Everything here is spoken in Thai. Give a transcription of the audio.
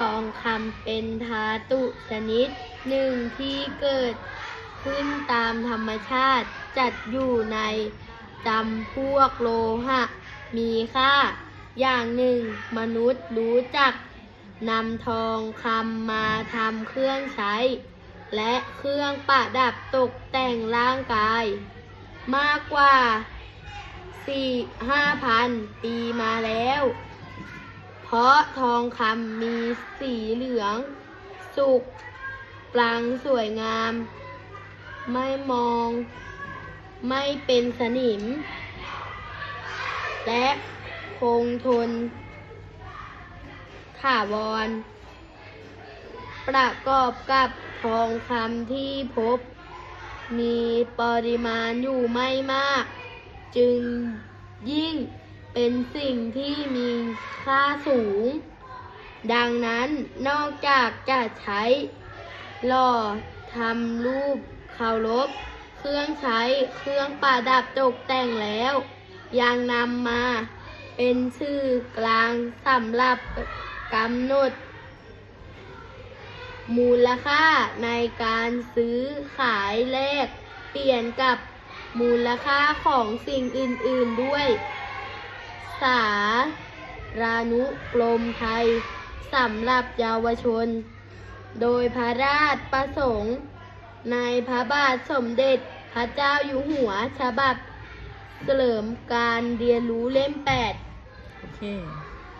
ทองคำเป็นธาตุชนิดหนึ่งที่เกิดขึ้นตามธรรมชาติจัดอยู่ในจำพวกโลหะ มีค่า อย่างหนึ่ง มนุษย์รู้จักนำทองคำมาทำเครื่องใช้ และเครื่องประดับตกแต่งร่างกาย มากกว่าสี่ห้าพันปีมาแล้ว เพราะทองคำมีสีเหลือง สุกปลังสวยงาม ไม่มอง ไม่เป็นสนิม และคงทนถาวร ประกอบกับทองคำที่พบ มีปริมาณอยู่ไม่มาก จึงยิ่ง เป็นสิ่งที่มีค่าสูง ดังนั้นนอกจากจะใช้หล่อทำรูปเคารพเครื่องใช้เครื่องประดับตกแต่งแล้ว ยังนำมาเป็นชื่อกลางสำหรับกำหนด มูลค่าในการซื้อขายแลกเปลี่ยนกับมูลค่าของสิ่งอื่น ๆด้วย สารานุกรมไทยสำหรับเยาวชน โดยพระราชประสงค์ในพระบาทสมเด็จพระเจ้าอยู่หัวฉบับเฉลิมการเรียนรู้เล่ม8โอเค